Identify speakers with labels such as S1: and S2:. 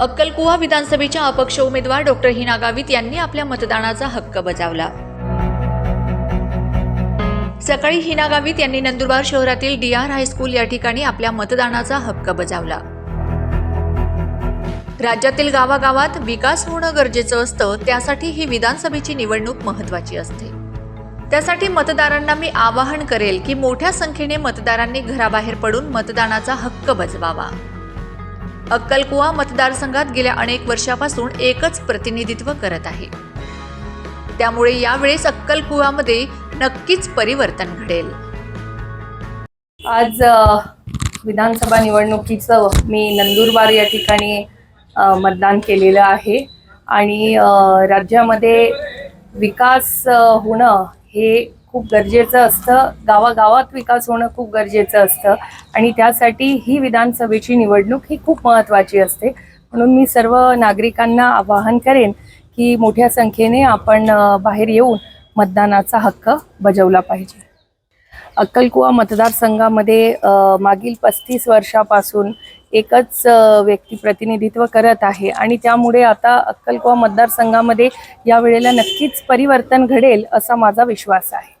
S1: अक्कलकुवा विधानसभेच्या अपक्ष उमेदवार डॉक्टर हिना गावित यांनी आपल्या मतदानाचा हक्क बजावला. सकाळी हिना गावित यांनी नंदुरबार शहरातील डी आर हायस्कूल या ठिकाणी आपल्या मतदानाचा हक्क बजावला. राज्यातील गावागावात विकास होणं गरजेचं असतं त्यासाठी ही विधानसभेची निवडणूक महत्वाची असते. त्यासाठी मतदारांना मी आवाहन करेल की मोठ्या संख्येने मतदारांनी घराबाहेर पडून मतदानाचा हक्क बजवावा. अक्कलकुवा मतदारसंघात गेल्या अनेक वर्षापासून एकच प्रतिनिधित्व करत आहे. त्यामुळे यावेळेस अक्कलकुवामध्ये नक्कीच परिवर्तन घडेल.
S2: आज विधानसभा निवडणुकीचं मी नंदुरबार या ठिकाणी मतदान केलेलं आहे. आणि राज्यामध्ये विकास होणं हे खूप गरजेचं असतं. गावागावात विकास होणं खूप गरजेचं असतं. आणि त्यासाठी ही विधानसभेची निवडणूक ही खूप महत्त्वाची असते. म्हणून मी सर्व नागरिकांना आवाहन करेन की मोठ्या संख्येने आपण बाहेर येऊन मतदानाचा हक्क बजावला पाहिजे. अक्कलकुवा मतदारसंघामध्ये मागील पस्तीस वर्षापासून एकच व्यक्ती प्रतिनिधित्व करत आहे आणि त्यामुळे आता अक्कलकुवा मतदारसंघामध्ये यावेळेला नक्कीच परिवर्तन घडेल असा माझा विश्वास आहे.